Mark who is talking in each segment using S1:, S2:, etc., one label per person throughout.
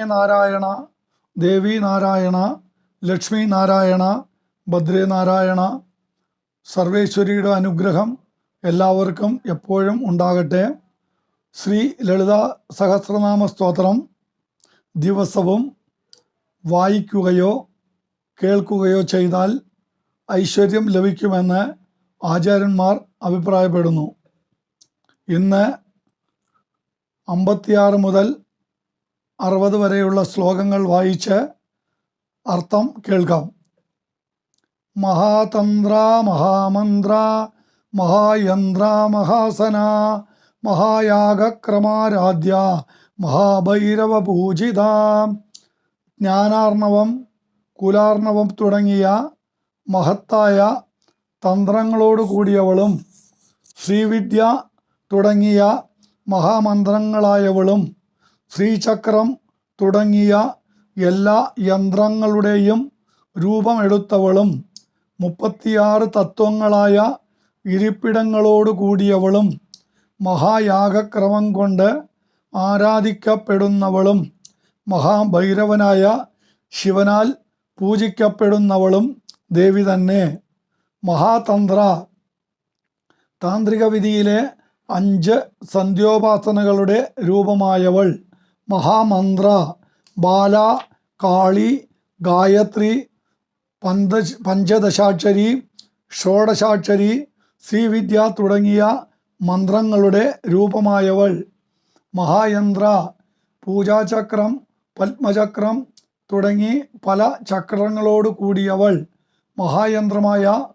S1: നാരായണ ദേവി നാരായണ ലക്ഷ്മി നാരായണ ഭദ്രേ നാരായണ സർവേശ്വരിയുടെ അനുഗ്രഹം എല്ലാവർക്കും എപ്പോഴും ഉണ്ടാകട്ടെ. ശ്രീ ലളിത സഹസ്രനാമ സ്തോത്രം ദിവസവും വായിക്കുകയോ കേൾക്കുകയോ ചെയ്താൽ ഐശ്വര്യം ലഭിക്കുമെന്ന് ആചാര്യന്മാർ അഭിപ്രായപ്പെടുന്നു. ഇന്ന് അമ്പത്തിയാറ് മുതൽ അറുപത് വരെയുള്ള ശ്ലോകങ്ങൾ വായിച്ച് അർത്ഥം കേൾക്കാം. മഹാതന്ത്ര മഹാമന്ത്ര മഹായന്ത്ര മഹാസന മഹായാഗക്രമാരാധ്യ മഹാഭൈരവ പൂജിത ജ്ഞാനാർണവം കുലാർണവം തുടങ്ങിയ മഹത്തായ തന്ത്രങ്ങളോട് കൂടിയവളും ശ്രീവിദ്യ തുടങ്ങിയ മഹാമന്ത്രങ്ങളായവളും ശ്രീചക്രം തുടങ്ങിയ എല്ലാ യന്ത്രങ്ങളുടെയും രൂപമെടുത്തവളും മുപ്പത്തിയാറ് തത്വങ്ങളായ ഇരിപ്പിടങ്ങളോട് കൂടിയവളും മഹായാഗക്രമം കൊണ്ട് ആരാധിക്കപ്പെടുന്നവളും മഹാഭൈരവനായ ശിവനാൽ പൂജിക്കപ്പെടുന്നവളും ദേവി തന്നെ. മഹാതന്ത്ര താന്ത്രിക വിധിയിലെ അഞ്ച് സന്ധ്യോപാസനകളുടെ രൂപമായവൾ. മഹാമന്ത്ര ബാല കാളി ഗായത്രി പന്ത പഞ്ചദശാക്ഷരി ഷോഡശാക്ഷരി ശ്രീവിദ്യ തുടങ്ങിയ മന്ത്രങ്ങളുടെ രൂപമായവൾ. മഹായന്ത്ര പൂജാചക്രം പത്മചക്രം തുടങ്ങി പല ചക്രങ്ങളോട് കൂടിയവൾ. മഹായന്ത്രമായ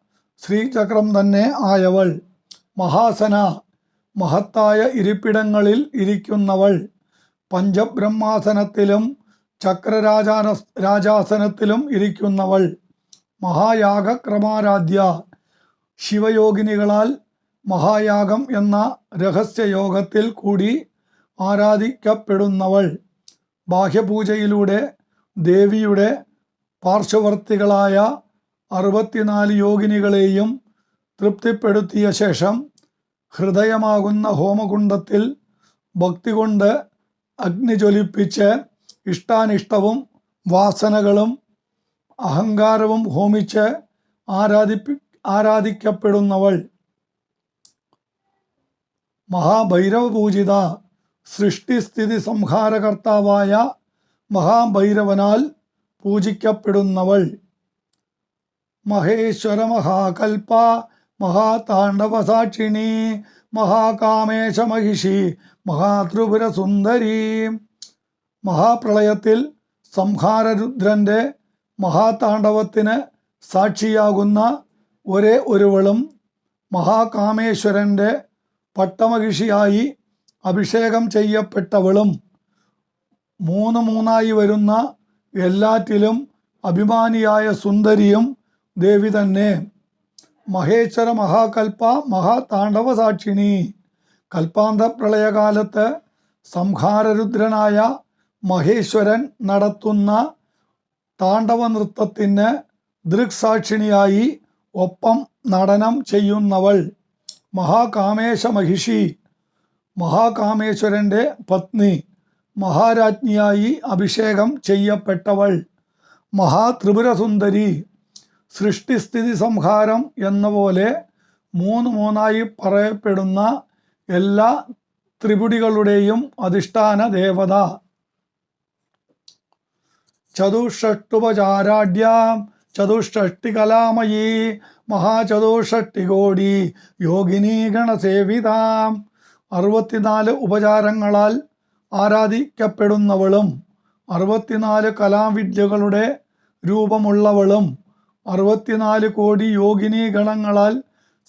S1: ശ്രീചക്രം തന്നെ ആയവൾ. മഹാസന മഹത്തായ ഇരിപ്പിടങ്ങളിൽ ഇരിക്കുന്നവൾ. പഞ്ചബ്രഹ്മാസനത്തിലും ചക്രരാജാന രാജാസനത്തിലും ഇരിക്കുന്നവൾ. മഹായാഗക്രമാരാധ്യ. ശിവയോഗിനികളാൽ മഹായാഗം എന്ന രഹസ്യയോഗത്തിൽ കൂടി ആരാധിക്കപ്പെടുന്നവൾ. ബാഹ്യപൂജയിലൂടെ ദേവിയുടെ പാർശ്വവർത്തികളായ അറുപത്തിനാല് യോഗിനികളെയും തൃപ്തിപ്പെടുത്തിയ ശേഷം ഹൃദയമാകുന്ന ഹോമകുണ്ടത്തിൽ ഭക്തി കൊണ്ട് അഗ്നി ജ്വലിപ്പിച്ച് ഇഷ്ടാനിഷ്ടവും വാസനകളും അഹങ്കാരവും ഹോമിച്ച് ആരാധിപ്പി ആരാധിക്കപ്പെടുന്നവൾ. മഹാഭൈരവ പൂജിത സൃഷ്ടിസ്ഥിതി സംഹാരകർത്താവായ മഹാഭൈരവനാൽ പൂജിക്കപ്പെടുന്നവൾ. മഹേശ്വര മഹാകൽപ മഹാതാണ്ഡവസാക്ഷിണി മഹാകാമേശ മഹിഷി മഹാത്രിപുരസുന്ദരി. മഹാപ്രളയത്തിൽ സംഹാരരുദ്രന്റെ മഹാതാണ്ഡവത്തിന് സാക്ഷിയാകുന്ന ഒരേ ഒരുവളും മഹാകാമേശ്വരന്റെ പട്ടമഹിഷിയായി അഭിഷേകം ചെയ്യപ്പെട്ടവളും മൂന്ന് മൂന്നായി വരുന്ന എല്ലാറ്റിലും അഭിമാനിയായ സുന്ദരിയും ദേവി തന്നെ. മഹേശ്വര മഹാകൽപ മഹാതാണ്ഡവ സാക്ഷിണി കൽപ്പാന്ത പ്രളയകാലത്ത് സംഹാരരുദ്രനായ മഹേശ്വരൻ നടത്തുന്ന താണ്ഡവ നൃത്തത്തിന് ദൃക്സാക്ഷിണിയായി ഒപ്പം നടനം ചെയ്യുന്നവൾ മഹാകാമേശ മഹിഷി. മഹാകാമേശ്വരന്റെ പത്നി മഹാരാജ്ഞിയായി അഭിഷേകം ചെയ്യപ്പെട്ടവൾ മഹാത്രിപുരസുന്ദരി. സൃഷ്ടിസ്ഥിതി സംഹാരം എന്ന പോലെ മൂന്ന് മൂന്നായി പറയപ്പെടുന്ന എല്ലാ ത്രിപുടികളുടെയും അധിഷ്ഠാന ദേവത. ചതുഷ്ടുപചാരാഢ്യാം മഹാചതുഷ്ടി കോടി യോഗിനീ ഗണസേവിതാം. അറുപത്തിനാല് ഉപചാരങ്ങളാൽ ആരാധിക്കപ്പെടുന്നവളും അറുപത്തിനാല് കലാവിദ്യകളുടെ രൂപമുള്ളവളും അറുപത്തിനാല് കോടി യോഗിനി ഗണങ്ങളാൽ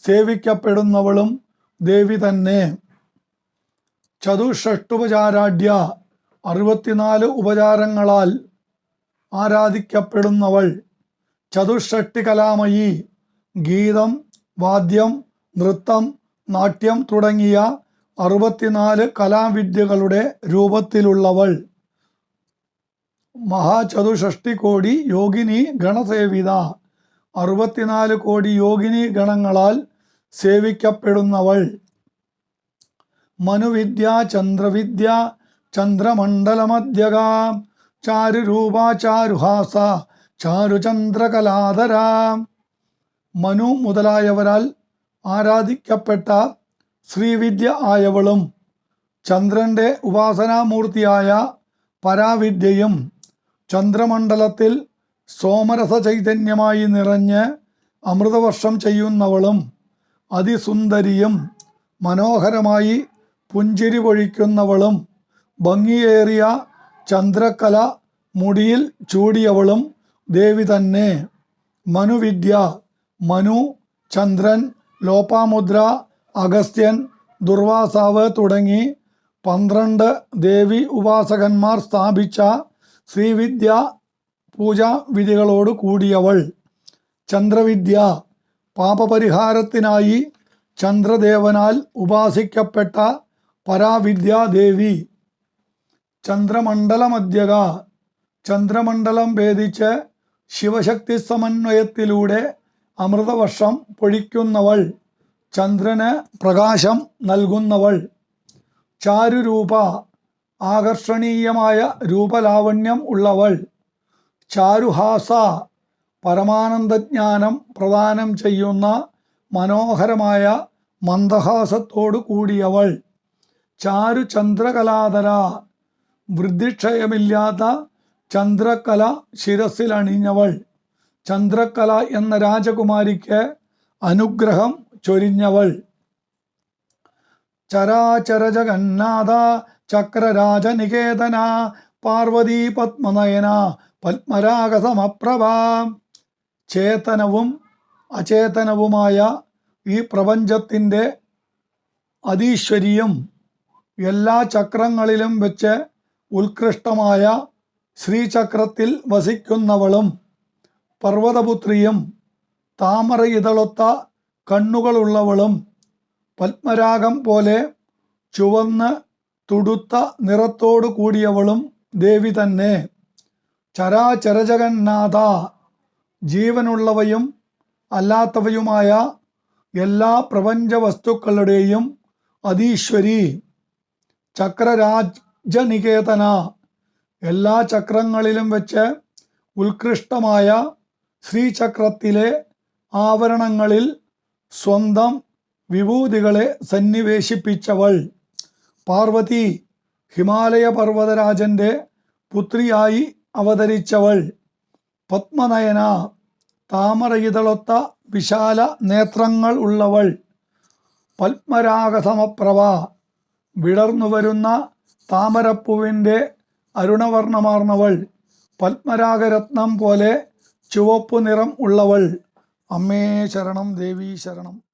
S1: സേവിക്കപ്പെടുന്നവളും ദേവി തന്നെ. ചതുഷ്ടുപചാരാഢ്യ അറുപത്തിനാല് ഉപചാരങ്ങളാൽ ആരാധിക്കപ്പെടുന്നവൾ. ചതുഷ്ടി കലാമയി ഗീതം വാദ്യം നൃത്തം നാട്യം തുടങ്ങിയ അറുപത്തിനാല് കലാവിദ്യകളുടെ രൂപത്തിലുള്ളവൾ. മഹാചതുഷ്ടി കോടി യോഗിനി ഗണസേവിത. അറുപത്തിനാല് കോടി യോഗിനി ഗണങ്ങളാൽ സേവിക്കപ്പെടുന്നവൾ. മനുവിദ്യ ചന്ദ്രവിദ്യ ചന്ദ്രമണ്ഡലമധ്യക ചാരുരൂപ ചാരുഹാസ ചാരുചന്ദ്രകലാധര. മനു മുതലായവരാൽ ആരാധിക്കപ്പെട്ട ശ്രീവിദ്യ ആയവളും ചന്ദ്രന്റെ ഉപാസനാമൂർത്തിയായ പരാവിദ്യയും ചന്ദ്രമണ്ഡലത്തിൽ സോമരസ ചൈതന്യമായി നിറഞ്ഞ് അമൃതവർഷം ചെയ്യുന്നവളും അതിസുന്ദരിയും മനോഹരമായി പുഞ്ചിരി പൊഴിക്കുന്നവളും ഭംഗിയേറിയ ചന്ദ്രക്കല മുടിയിൽ ചൂടിയവളും ദേവി തന്നെ. മനുവിദ്യ മനു ചന്ദ്രൻ ലോപാമുദ്ര അഗസ്ത്യൻ ദുർവാസാവ് തുടങ്ങി പന്ത്രണ്ട് ദേവി ഉപാസകന്മാർ സ്ഥാപിച്ച ശ്രീവിദ്യ പൂജാ വിധികളോട് കൂടിയവൾ ചന്ദ്രവിദ്യ പാപപരിഹാരത്തിനായി ചന്ദ്രദേവനാൽ ഉപാസിക്കപ്പെട്ട പരാവിദ്യാദേവി. ചന്ദ്രമണ്ഡലമധ്യക ചന്ദ്രമണ്ഡലം ഭേദിച്ച് ശിവശക്തി സമന്വയത്തിലൂടെ അമൃതവർഷം പൊഴിക്കുന്നവൾ. ചന്ദ്രന് പ്രകാശം നൽകുന്നവൾ. ചാരുരൂപ ആകർഷണീയമായ രൂപലാവണ്യം ഉള്ളവൾ. ചാരുഹാസ പരമാനന്ദജ്ഞാനം പ്രദാനം ചെയ്യുന്ന മനോഹരമായ മന്ദഹാസത്തോടു കൂടിയവൾ. ചാരു ചന്ദ്രകലാധര വൃദ്ധിക്ഷയമില്ലാത്ത ചന്ദ്രകല ശിരസിലണിഞ്ഞവൾ. ചന്ദ്രകല എന്ന രാജകുമാരിക്ക് അനുഗ്രഹം ചൊരിഞ്ഞവൾ. ചരാചര ജഗന്നാഥ ചക്രരാജനികേതന പാർവതി പത്മനയന പത്മരാഗസമപ്രഭ. ചേതനവും അചേതനവുമായ ഈ പ്രപഞ്ചത്തിന്റെ അതീശ്വരിയും എല്ലാ ചക്രങ്ങളിലും വെച്ച് ഉത്കൃഷ്ടമായ ശ്രീചക്രത്തിൽ വസിക്കുന്നവളും പർവതപുത്രിയും താമര ഇതളൊത്ത കണ്ണുകളുള്ളവളും പത്മരാഗം പോലെ ചുവന്ന് തുടുത്ത നിറത്തോടു കൂടിയവളും ദേവി തന്നെ. ചരാചരജഗന്നാഥ. ജീവനുള്ളവയും അല്ലാത്തവയുമായ എല്ലാ പ്രപഞ്ച വസ്തുക്കളുടെയും അതീശ്വരി. ചക്രരാജനികേതന. എല്ലാ ചക്രങ്ങളിലും വെച്ച് ഉത്കൃഷ്ടമായ ശ്രീചക്രത്തിലെ ആവരണങ്ങളിൽ സ്വന്തം വിഭൂതികളെ സന്നിവേശിപ്പിച്ചവൾ. പാർവതി ഹിമാലയ പർവതരാജന്റെ പുത്രിയായി അവതരിച്ചവൾ. പത്മനയന താമരയിതളൊത്ത വിശാല നേത്രങ്ങൾ ഉള്ളവൾ. പത്മരാഗസമപ്രഭ വിടർന്നു വരുന്ന താമരപ്പൂവിന്റെ അരുണവർണമാർന്നവൾ. പത്മരാഗരത്നം പോലെ ചുവപ്പു നിറം ഉള്ളവൾ. അമ്മേ ശരണം ദേവീ ശരണം.